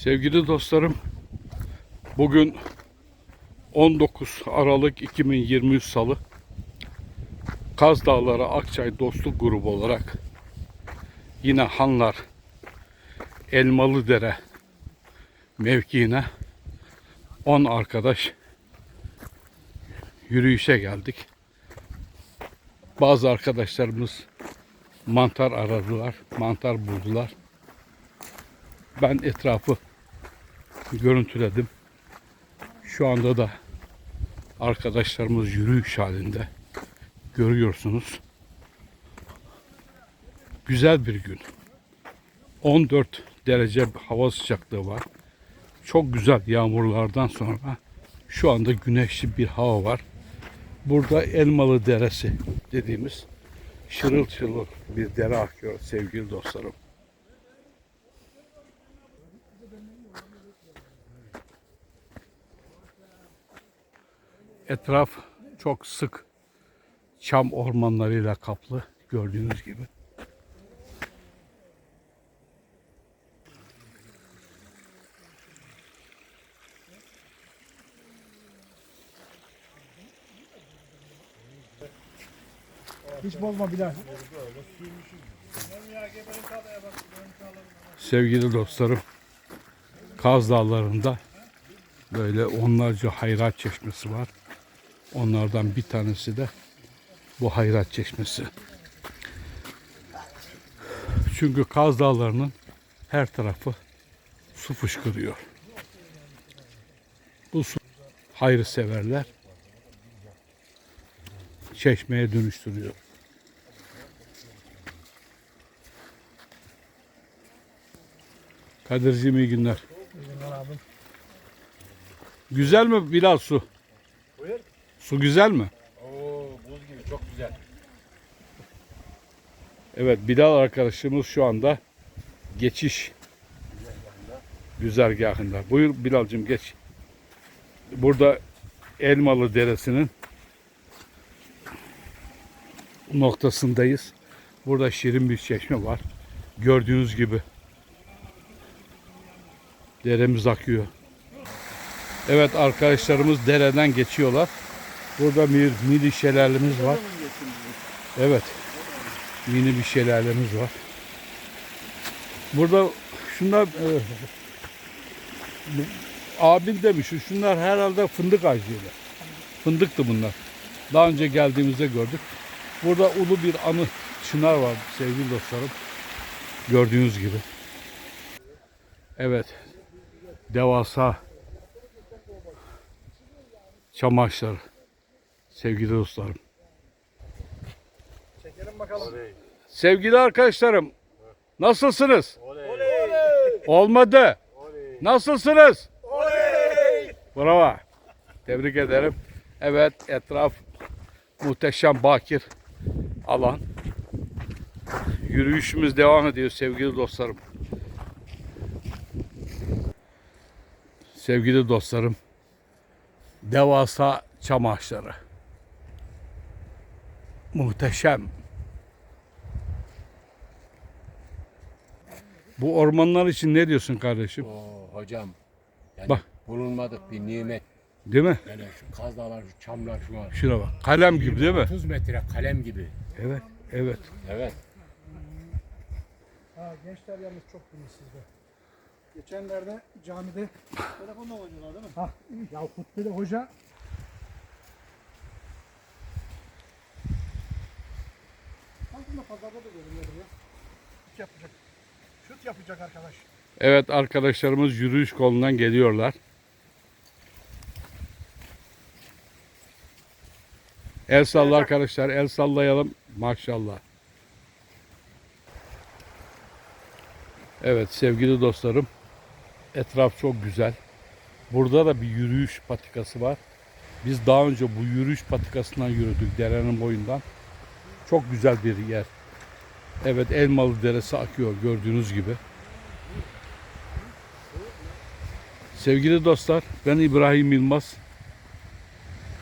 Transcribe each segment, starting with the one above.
Sevgili dostlarım, bugün 19 Aralık 2023 Salı Kaz Dağları Akçay Dostluk Grubu olarak yine Hanlar Elmalıdere mevkiine 10 arkadaş yürüyüşe geldik. Bazı arkadaşlarımız mantar aradılar, mantar buldular. Ben etrafı görüntüledim. Şu anda da arkadaşlarımız yürüyüş halinde. Görüyorsunuz. Güzel bir gün. 14 derece hava sıcaklığı var. Çok güzel yağmurlardan sonra şu anda güneşli bir hava var. Burada Elmalı Deresi dediğimiz şırıl şırıl bir dere akıyor sevgili dostlarım. Etraf çok sık çam ormanlarıyla kaplı gördüğünüz gibi. Hiç bozma Bilal. Sevgili dostlarım, Kaz Dağları'nda böyle onlarca hayrat çeşmesi var. Onlardan bir tanesi de bu hayrat çeşmesi. Çünkü Kaz Dağları'nın her tarafı su fışkırıyor. Bu su hayrı severler çeşmeye dönüştürüyor. Kadir'cim iyi günler. Güzel mi Bilal su? Su güzel mi? Oo buz gibi çok güzel. Evet Bilal arkadaşımız şu anda geçiş güzergahında. Buyur Bilal'cim geç. Burada Elmalı Deresi'nin noktasındayız. Burada şirin bir çeşme var. Gördüğünüz gibi deremiz akıyor. Evet arkadaşlarımız dereden geçiyorlar. Burada bir mini şelalemiz var. Evet. Mini bir şelalemiz var. Burada şunlar e, abin demiş şunlar herhalde fındık ağacıyla. Fındıktı bunlar. Daha önce geldiğimizde gördük. Burada ulu bir anı çınar var sevgili dostlarım. Gördüğünüz gibi. Evet. Devasa çam ağaçları. Sevgili dostlarım. Çekelim bakalım. Sevgili arkadaşlarım. Nasılsınız? Olmadı. Nasılsınız? Bravo. Tebrik ederim. Evet etraf muhteşem bakir alan. Yürüyüşümüz devam ediyor sevgili dostlarım. Sevgili dostlarım. Devasa çam ağaçları. Muhteşem. Bu ormanlar için ne diyorsun kardeşim? Oo hocam. Yani Bak. bulunmadık bir nimet. Değil mi? Yani şu kazdalar, şu çamlar şu an. Şuna bak. Kalem gibi değil mi? 30 metre kalem gibi. Evet. Evet. Evet. Ha, gençler yalnız çok bilinçsizde. Geçenlerde camide telefonla oynuyorlar değil mi? Ha, ya hutbede hoca Aslında pazarda da görünüyordur ya. Şut yapacak. Şut yapacak arkadaş. Evet arkadaşlarımız yürüyüş kolundan geliyorlar. El salla arkadaşlar. El sallayalım. Maşallah. Evet sevgili dostlarım. Etraf çok güzel. Burada da bir yürüyüş patikası var. Biz daha önce bu yürüyüş patikasından yürüdük derenin boyundan. Çok güzel bir yer. Evet Elmalı Deresi akıyor gördüğünüz gibi. Sevgili dostlar, ben İbrahim Yılmaz.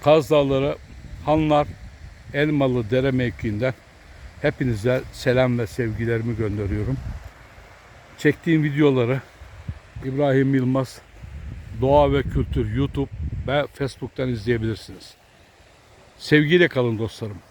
Kaz Dağları, Hanlar, Elmalı Dere mevkiinden hepinize selam ve sevgilerimi gönderiyorum. Çektiğim videoları İbrahim Yılmaz Doğa ve Kültür YouTube ve Facebook'tan izleyebilirsiniz. Sevgiyle kalın dostlarım.